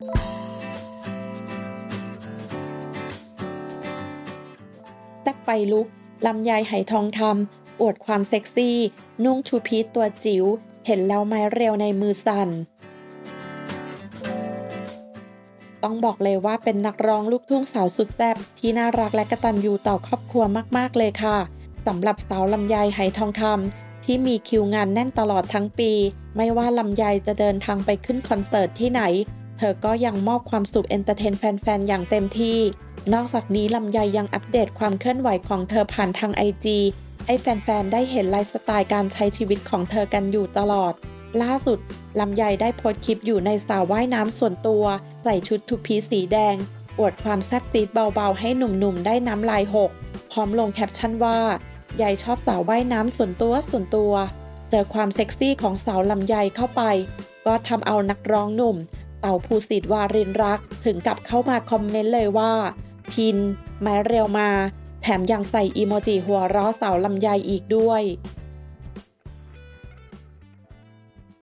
แซ่บไฟลุกลำไยไหทองคำอวดความเซ็กซี่ นุ่งชูพีทตัวจิ๋ว เห็นแล้วไม้เรียวในมือสั่น ต้องบอกเลยว่าเป็นนักร้องลูกทุ่งสาวสุดแซ่บที่น่ารักและกะตัญญูต่อครอบครัวมาก ๆ เลยค่ะสำหรับสาวลำไยไหทองคำที่มีคิวงานแน่นตลอดทั้งปี ไม่ว่าลำไยจะเดินทางไปขึ้นคอนเสิร์ตที่ไหน เธอก็ยังมอบความสุขเอนเตอร์เทนแฟนๆ อย่างเต็มที่ นอกจากนี้ลำไยยังอัปเดตความเคลื่อนไหวของเธอผ่านทางไอจีให้แฟนๆ ได้เห็นไลฟ์สไตล์การใช้ชีวิตของเธอกันอยู่ตลอด ล่าสุดลำไยได้โพสต์คลิปอยู่ในสระว่ายน้ำส่วนตัว ใส่ชุดทูพีสีแดง อวดความแซ่บซีดเบาๆ ให้หนุ่มๆ ได้น้ำลายหก พร้อมลงแคปชั่นว่ายายชอบสาวว่ายน้ำส่วนตัวส่วนตัว เจอความเซ็กซี่ของสาวลำไยเข้าไป ก็ทำเอานักร้องหนุ่ม เต่าภูสิทธิ์วารินรักถึงกับเข้ามาคอมเมนต์เลยว่า พิน ไม้เรียวมา แถมยังใส่อีโมจิหัวเราะสาวลำไยอีกด้วย